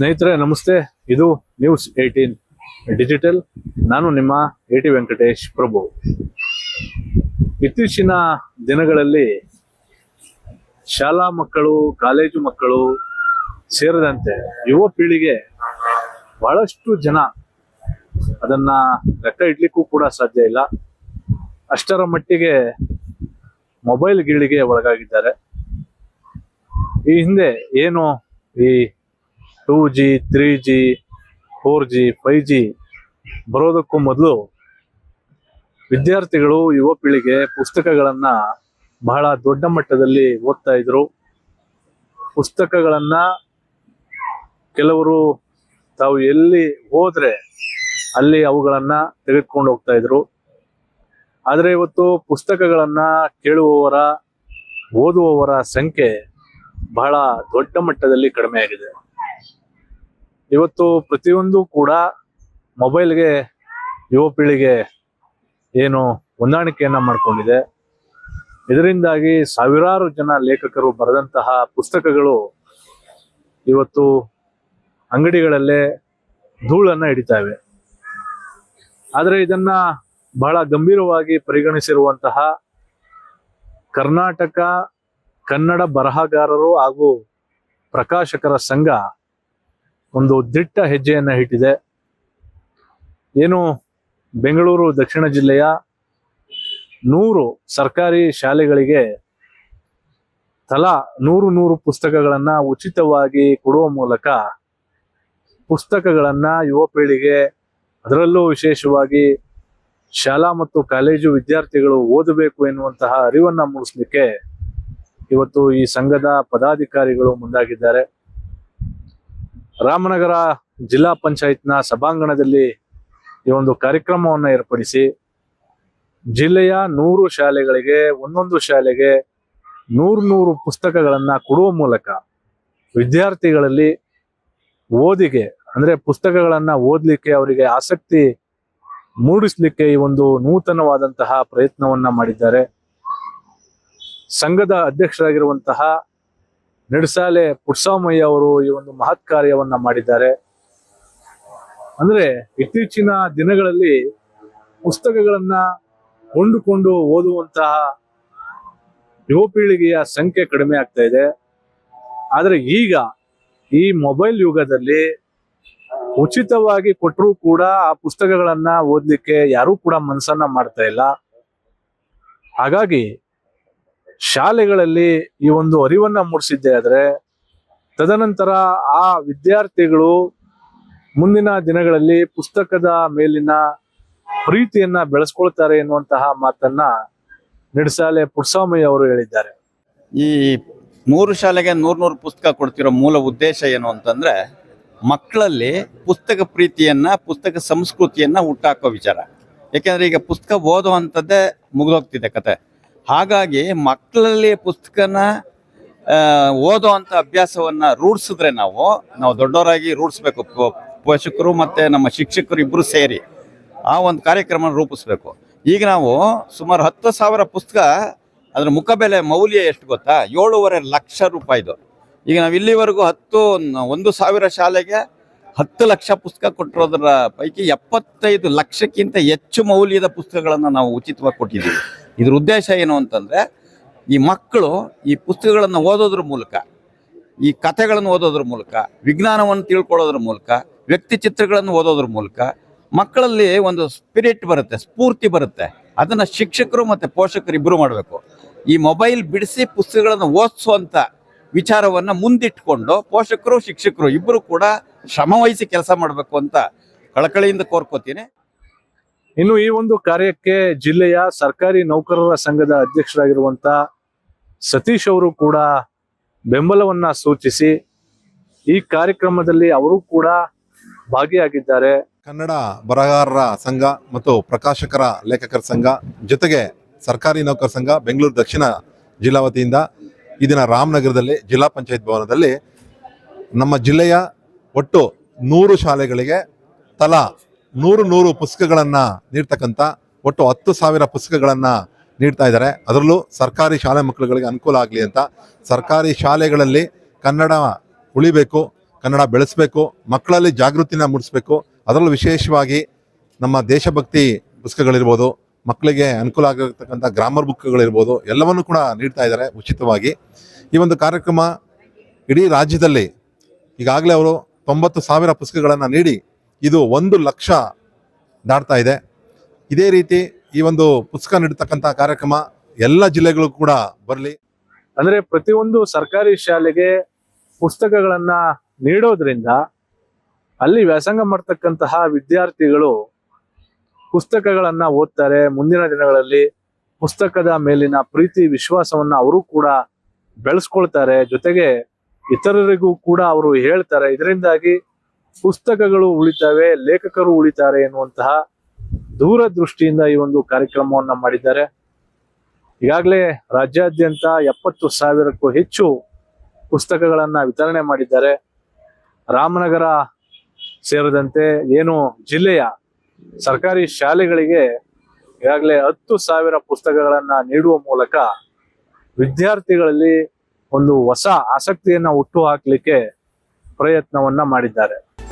ಸ್ನೇಹಿತರೆ, ನಮಸ್ತೆ. ಇದು ನ್ಯೂಸ್ ಏಯ್ಟೀನ್ ಡಿಜಿಟಲ್ ನಾನು ನಿಮ್ಮ ಎ ಟಿ ವೆಂಕಟೇಶ್ ಪ್ರಭು. ಇತ್ತೀಚಿನ ದಿನಗಳಲ್ಲಿ ಶಾಲಾ ಮಕ್ಕಳು, ಕಾಲೇಜು ಮಕ್ಕಳು ಸೇರಿದಂತೆ ಯುವ ಪೀಳಿಗೆ ಬಹಳಷ್ಟು ಜನ ಅದನ್ನ ಲೆಕ್ಕ ಇಡ್ಲಿಕ್ಕೂ ಕೂಡ ಸಾಧ್ಯ ಇಲ್ಲ. ಅಷ್ಟರ ಮಟ್ಟಿಗೆ ಮೊಬೈಲ್ ಗೀಳಿಗೆ ಒಳಗಾಗಿದ್ದಾರೆ. ಈ ಹಿಂದೆ ಏನು ಈ two G three G four G five G ಬರೋದಕ್ಕೂ ಮೊದಲು ವಿದ್ಯಾರ್ಥಿಗಳು, ಯುವ ಪೀಳಿಗೆ ಪುಸ್ತಕಗಳನ್ನು ಬಹಳ ದೊಡ್ಡ ಮಟ್ಟದಲ್ಲಿ ಓದ್ತಾ ಇದ್ರು. ಪುಸ್ತಕಗಳನ್ನು ಕೆಲವರು ತಾವು ಎಲ್ಲಿ ಹೋದರೆ ಅಲ್ಲಿ ಅವುಗಳನ್ನು ತೆಗೆದುಕೊಂಡು ಹೋಗ್ತಾ ಇದ್ರು. ಆದರೆ ಇವತ್ತು ಪುಸ್ತಕಗಳನ್ನು ಕೇಳುವವರ, ಓದುವವರ ಸಂಖ್ಯೆ ಬಹಳ ದೊಡ್ಡ ಮಟ್ಟದಲ್ಲಿ ಕಡಿಮೆ ಆಗಿದೆ. ಇವತ್ತು ಪ್ರತಿಯೊಂದು ಕೂಡ ಮೊಬೈಲ್ಗೆ ಯುವ ಪೀಳಿಗೆ ಏನು ಹೊಂದಾಣಿಕೆಯನ್ನ ಮಾಡ್ಕೊಂಡಿದೆ. ಇದರಿಂದಾಗಿ ಸಾವಿರಾರು ಜನ ಲೇಖಕರು ಬರೆದಂತಹ ಪುಸ್ತಕಗಳು ಇವತ್ತು ಅಂಗಡಿಗಳಲ್ಲೇ ಧೂಳನ್ನ ಹಿಡಿತಾ ಇವೆ ಆದರೆ ಇದನ್ನ ಬಹಳ ಗಂಭೀರವಾಗಿ ಪರಿಗಣಿಸಿರುವಂತಹ ಕರ್ನಾಟಕ ಕನ್ನಡ ಬರಹಗಾರರು ಹಾಗೂ ಪ್ರಕಾಶಕರ ಸಂಘ ಒಂದು ದಿಟ್ಟ ಹೆಜ್ಜೆಯನ್ನ ಇಟ್ಟಿದೆ. ಏನು ಬೆಂಗಳೂರು, ದಕ್ಷಿಣ ಜಿಲ್ಲೆಯ ನೂರು ಸರ್ಕಾರಿ ಶಾಲೆಗಳಿಗೆ ತಲಾ ನೂರು ನೂರು ಪುಸ್ತಕಗಳನ್ನ ಉಚಿತವಾಗಿ ಕೊಡುವ ಮೂಲಕ ಪುಸ್ತಕಗಳನ್ನ ಯುವ ಪೀಳಿಗೆ ಅದರಲ್ಲೂ ವಿಶೇಷವಾಗಿ ಶಾಲಾ ಮತ್ತು ಕಾಲೇಜು ವಿದ್ಯಾರ್ಥಿಗಳು ಓದಬೇಕು ಎನ್ನುವಂತಹ ಅರಿವನ್ನ ಮೂಡಿಸ್ಲಿಕ್ಕೆ ಇವತ್ತು ಈ ಸಂಘದ ಪದಾಧಿಕಾರಿಗಳು ಮುಂದಾಗಿದ್ದಾರೆ. ರಾಮನಗರ ಜಿಲ್ಲಾ ಪಂಚಾಯತ್ನ ಸಭಾಂಗಣದಲ್ಲಿ ಈ ಒಂದು ಕಾರ್ಯಕ್ರಮವನ್ನು ಏರ್ಪಡಿಸಿ ಜಿಲ್ಲೆಯ ನೂರು ಶಾಲೆಗಳಿಗೆ, ಒಂದೊಂದು ಶಾಲೆಗೆ ನೂರು ನೂರು ಪುಸ್ತಕಗಳನ್ನ ಕೊಡುವ ಮೂಲಕ ವಿದ್ಯಾರ್ಥಿಗಳಲ್ಲಿ ಓದಿಗೆ, ಅಂದ್ರೆ ಪುಸ್ತಕಗಳನ್ನ ಓದ್ಲಿಕ್ಕೆ ಅವರಿಗೆ ಆಸಕ್ತಿ ಮೂಡಿಸಲಿಕ್ಕೆ ಈ ಒಂದು ನೂತನವಾದಂತಹ ಪ್ರಯತ್ನವನ್ನ ಮಾಡಿದ್ದಾರೆ. ಸಂಘದ ಅಧ್ಯಕ್ಷರಾಗಿರುವಂತಹ ನಿಡಸಾಲೆ ಪುಟ್ಸಾಮಯ್ಯ ಅವರು ಈ ಒಂದು ಮಹತ್ ಕಾರ್ಯವನ್ನ ಮಾಡಿದ್ದಾರೆ. ಅಂದ್ರೆ ಇತ್ತೀಚಿನ ದಿನಗಳಲ್ಲಿ ಪುಸ್ತಕಗಳನ್ನ ಕೊಂಡುಕೊಂಡು ಓದುವಂತಹ ಯುವ ಪೀಳಿಗೆಯ ಸಂಖ್ಯೆ ಕಡಿಮೆ ಆಗ್ತಾ ಇದೆ. ಆದರೆ ಈಗ ಈ ಮೊಬೈಲ್ ಯುಗದಲ್ಲಿ ಉಚಿತವಾಗಿ ಕೊಟ್ಟರೂ ಕೂಡ ಆ ಪುಸ್ತಕಗಳನ್ನ ಓದ್ಲಿಕ್ಕೆ ಯಾರೂ ಕೂಡ ಮನಸ್ಸನ್ನ ಮಾಡ್ತಾ ಇಲ್ಲ. ಹಾಗಾಗಿ ಶಾಲೆಗಳಲ್ಲಿ ಈ ಒಂದು ಅರಿವನ್ನ ಮೂಡಿಸಿದ್ದೆ ಆದರೆ ತದನಂತರ ಆ ವಿದ್ಯಾರ್ಥಿಗಳು ಮುಂದಿನ ದಿನಗಳಲ್ಲಿ ಪುಸ್ತಕದ ಮೇಲಿನ ಪ್ರೀತಿಯನ್ನ ಬೆಳೆಸ್ಕೊಳ್ತಾರೆ ಎನ್ನುವಂತಹ ಮಾತನ್ನ ನಿಡಸಾಲೆ ಪುಟ್ಸಾಮಯ್ಯ ಅವರು ಹೇಳಿದ್ದಾರೆ. ಈ ನೂರು ಶಾಲೆಗೆ ನೂರು ನೂರು ಪುಸ್ತಕ ಕೊಡ್ತಿರೋ ಮೂಲ ಉದ್ದೇಶ ಏನು ಅಂತಂದ್ರೆ ಮಕ್ಕಳಲ್ಲಿ ಪುಸ್ತಕ ಪ್ರೀತಿಯನ್ನ, ಪುಸ್ತಕ ಸಂಸ್ಕೃತಿಯನ್ನ ಹುಟ್ಟಾಕೋ ವಿಚಾರ. ಯಾಕೆಂದ್ರೆ ಈಗ ಪುಸ್ತಕ ಓದುವಂಥದ್ದೇ ಮುಗಿದೋಗ್ತಿದೆ ಕತೆ. ಹಾಗಾಗಿ ಮಕ್ಕಳಲ್ಲಿ ಪುಸ್ತಕನ ಓದೋ ಅಂಥ ಅಭ್ಯಾಸವನ್ನ ರೂಢಿಸಿದ್ರೆ ನಾವು ನಾವು ದೊಡ್ಡವರಾಗಿ ರೂಢಿಸ್ಬೇಕು. ಪೋಷಕರು ಮತ್ತೆ ನಮ್ಮ ಶಿಕ್ಷಕರು ಇಬ್ಬರು ಸೇರಿ ಆ ಒಂದು ಕಾರ್ಯಕ್ರಮ ರೂಪಿಸ್ಬೇಕು. ಈಗ ನಾವು ಸುಮಾರು ಹತ್ತು ಸಾವಿರ ಪುಸ್ತಕ, ಅದ್ರ ಮುಖಬೆಲೆ ಮೌಲ್ಯ ಎಷ್ಟು ಗೊತ್ತಾ? ಏಳೂವರೆ ಲಕ್ಷ ರೂಪಾಯಿದು ಈಗ ನಾವು ಇಲ್ಲಿವರೆಗೂ ಹತ್ತು, ಒಂದು ಸಾವಿರ ಶಾಲೆಗೆ ಹತ್ತು ಲಕ್ಷ ಪುಸ್ತಕ ಕೊಟ್ಟಿರೋದ್ರ ಪೈಕಿ ಎಪ್ಪತ್ತೈದು ಲಕ್ಷಕ್ಕಿಂತ ಹೆಚ್ಚು ಮೌಲ್ಯದ ಪುಸ್ತಕಗಳನ್ನು ನಾವು ಉಚಿತವಾಗಿ ಕೊಟ್ಟಿದ್ದೀವಿ. ಇದ್ರ ಉದ್ದೇಶ ಏನು ಅಂತಂದ್ರೆ, ಈ ಮಕ್ಕಳು ಈ ಪುಸ್ತಕಗಳನ್ನು ಓದೋದ್ರ ಮೂಲಕ, ಈ ಕಥೆಗಳನ್ನು ಓದೋದ್ರ ಮೂಲಕ, ವಿಜ್ಞಾನವನ್ನು ತಿಳ್ಕೊಳ್ಳೋದ್ರ ಮೂಲಕ, ವ್ಯಕ್ತಿ ಚಿತ್ರಗಳನ್ನು ಓದೋದ್ರ ಮೂಲಕ, ಮಕ್ಕಳಲ್ಲಿ ಒಂದು ಸ್ಪಿರಿಟ್ ಬರುತ್ತೆ, ಸ್ಫೂರ್ತಿ ಬರುತ್ತೆ. ಅದನ್ನ ಶಿಕ್ಷಕರು ಮತ್ತೆ ಪೋಷಕರು ಇಬ್ಬರು ಮಾಡಬೇಕು. ಈ ಮೊಬೈಲ್ ಬಿಡಿಸಿ ಪುಸ್ತಕಗಳನ್ನು ಓದಿಸುವಂಥ ವಿಚಾರವನ್ನ ಮುಂದಿಟ್ಕೊಂಡು ಪೋಷಕರು, ಶಿಕ್ಷಕರು ಇಬ್ಬರು ಕೂಡ ಶ್ರಮವಹಿಸಿ ಕೆಲಸ ಮಾಡಬೇಕು ಅಂತ ಕಳಕಳಿಯಿಂದ ಕೋರ್ಕೋತೀನಿ. ಇನ್ನು ಈ ಒಂದು ಕಾರ್ಯಕ್ಕೆ ಜಿಲ್ಲೆಯ ಸರ್ಕಾರಿ ನೌಕರರ ಸಂಘದ ಅಧ್ಯಕ್ಷರಾಗಿರುವಂತ ಸತೀಶ್ ಅವರು ಕೂಡ ಬೆಂಬಲವನ್ನ ಸೂಚಿಸಿ ಈ ಕಾರ್ಯಕ್ರಮದಲ್ಲಿ ಅವರು ಕೂಡ ಭಾಗಿಯಾಗಿದ್ದಾರೆ. ಕನ್ನಡ ಬರಹಗಾರರ ಸಂಘ ಮತ್ತು ಪ್ರಕಾಶಕರ ಲೇಖಕರ ಸಂಘ ಜೊತೆಗೆ ಸರ್ಕಾರಿ ನೌಕರ ಸಂಘ ಬೆಂಗಳೂರು ದಕ್ಷಿಣ ಜಿಲ್ಲಾ ವತಿಯಿಂದ ಈ ದಿನ ರಾಮನಗರದಲ್ಲಿ ಜಿಲ್ಲಾ ಪಂಚಾಯತ್ ಭವನದಲ್ಲಿ ನಮ್ಮ ಜಿಲ್ಲೆಯ ಒಟ್ಟು ನೂರು ಶಾಲೆಗಳಿಗೆ ತಲಾ ನೂರು ನೂರು ಪುಸ್ತಕಗಳನ್ನು ನೀಡ್ತಕ್ಕಂಥ ಒಟ್ಟು ಹತ್ತು ಸಾವಿರ ಪುಸ್ತಕಗಳನ್ನು ನೀಡ್ತಾ ಇದ್ದಾರೆ. ಅದರಲ್ಲೂ ಸರ್ಕಾರಿ ಶಾಲೆ ಮಕ್ಕಳುಗಳಿಗೆ ಅನುಕೂಲ ಆಗಲಿ ಅಂತ. ಸರ್ಕಾರಿ ಶಾಲೆಗಳಲ್ಲಿ ಕನ್ನಡ ಉಳಿಬೇಕು, ಕನ್ನಡ ಬೆಳೆಸಬೇಕು, ಮಕ್ಕಳಲ್ಲಿ ಜಾಗೃತಿನ ಮೂಡಿಸ್ಬೇಕು. ಅದರಲ್ಲೂ ವಿಶೇಷವಾಗಿ ನಮ್ಮ ದೇಶಭಕ್ತಿ ಪುಸ್ತಕಗಳಿರ್ಬೋದು, ಮಕ್ಕಳಿಗೆ ಅನುಕೂಲ ಆಗಿರತಕ್ಕಂಥ ಗ್ರಾಮರ್ ಬುಕ್ಗಳಿರ್ಬೋದು, ಎಲ್ಲವನ್ನು ಕೂಡ ನೀಡ್ತಾ ಇದ್ದಾರೆ ಉಚಿತವಾಗಿ. ಈ ಒಂದು ಕಾರ್ಯಕ್ರಮ ಇಡೀ ರಾಜ್ಯದಲ್ಲಿ ಈಗಾಗಲೇ ಅವರು ತೊಂಬತ್ತು ಸಾವಿರ ಪುಸ್ತಕಗಳನ್ನು ನೀಡಿ ಇದು ಒಂದು ಲಕ್ಷ ದಾಟ್ತಾ ಇದೆ. ಇದೇ ರೀತಿ ಈ ಒಂದು ಪುಸ್ತಕ ನೀಡತಕ್ಕಂಥ ಕಾರ್ಯಕ್ರಮ ಎಲ್ಲ ಜಿಲ್ಲೆಗಳು ಕೂಡ ಬರಲಿ. ಅಂದ್ರೆ ಪ್ರತಿಯೊಂದು ಸರ್ಕಾರಿ ಶಾಲೆಗೆ ಪುಸ್ತಕಗಳನ್ನ ನೀಡೋದ್ರಿಂದ ಅಲ್ಲಿ ವ್ಯಾಸಂಗ ಮಾಡ್ತಕ್ಕಂತಹ ವಿದ್ಯಾರ್ಥಿಗಳು ಪುಸ್ತಕಗಳನ್ನ ಓದ್ತಾರೆ. ಮುಂದಿನ ದಿನಗಳಲ್ಲಿ ಪುಸ್ತಕದ ಮೇಲಿನ ಪ್ರೀತಿ, ವಿಶ್ವಾಸವನ್ನ ಅವರು ಕೂಡ ಬೆಳೆಸ್ಕೊಳ್ತಾರೆ. ಜೊತೆಗೆ ಇತರರಿಗೂ ಕೂಡ ಅವರು ಹೇಳ್ತಾರೆ. ಇದರಿಂದಾಗಿ ಪುಸ್ತಕಗಳು ಉಳಿತವೆ, ಲೇಖಕರು ಉಳಿತಾರೆ ಎನ್ನುವಂತಹ ದೂರದೃಷ್ಟಿಯಿಂದ ಈ ಒಂದು ಕಾರ್ಯಕ್ರಮವನ್ನು ಮಾಡಿದ್ದಾರೆ. ಈಗಾಗಲೇ ರಾಜ್ಯಾದ್ಯಂತ ಎಪ್ಪತ್ತು ಸಾವಿರಕ್ಕೂ ಹೆಚ್ಚು ಪುಸ್ತಕಗಳನ್ನ ವಿತರಣೆ ಮಾಡಿದ್ದಾರೆ. ರಾಮನಗರ ಸೇರಿದಂತೆ ಏನು ಜಿಲ್ಲೆಯ ಸರ್ಕಾರಿ ಶಾಲೆಗಳಿಗೆ ಈಗಾಗಲೇ ಹತ್ತು ಸಾವಿರ ಪುಸ್ತಕಗಳನ್ನ ನೀಡುವ ಮೂಲಕ ವಿದ್ಯಾರ್ಥಿಗಳಲ್ಲಿ ಒಂದು ಹೊಸ ಆಸಕ್ತಿಯನ್ನ ಹುಟ್ಟು ಹಾಕಲಿಕ್ಕೆ ಪ್ರಯತ್ನವನ್ನ ಮಾಡಿದ್ದಾರೆ.